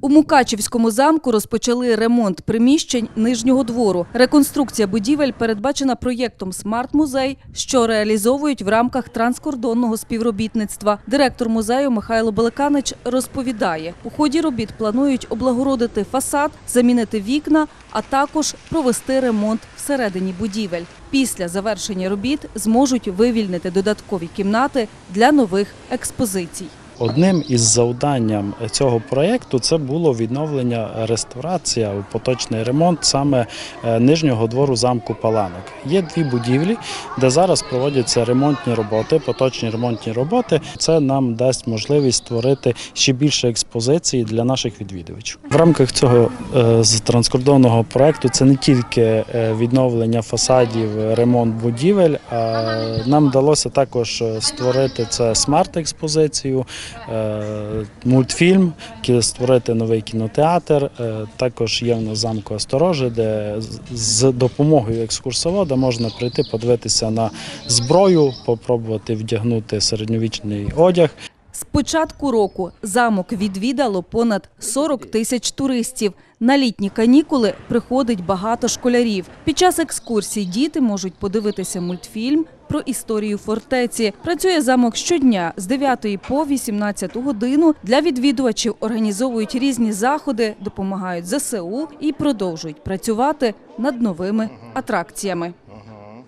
У Мукачівському замку розпочали ремонт приміщень нижнього двору. Реконструкція будівель передбачена проєктом «Смарт-музей», що реалізовують в рамках транскордонного співробітництва. Директор музею Михайло Беликанич розповідає, у ході робіт планують облагородити фасад, замінити вікна, а також провести ремонт всередині будівель. Після завершення робіт зможуть вивільнити додаткові кімнати для нових експозицій. Одним із завданням цього проєкту це було відновлення реставрація, поточний ремонт саме е, нижнього двору замку Паланок. Є дві будівлі, де зараз проводяться ремонтні роботи, поточні ремонтні роботи. Це нам дасть можливість створити ще більше експозицій для наших відвідувачів. В рамках цього е, з транскордонного проєкту це не тільки е, відновлення фасадів, ремонт будівель, а нам вдалося також е, створити це смарт-експозицію е, мультфільм, створити новий кінотеатр. Е, Також є в нас замку Осторожі, де з допомогою екскурсовода можна прийти подивитися на зброю, попробувати вдягнути середньовічний одяг. З початку року замок відвідало понад 40 тисяч туристів. На літні канікули приходить багато школярів. Під час екскурсій діти можуть подивитися мультфільм про історію фортеці. Працює замок щодня з 9 по 18 годину. Для відвідувачів організовують різні заходи, допомагають ЗСУ і продовжують працювати над новими атракціями.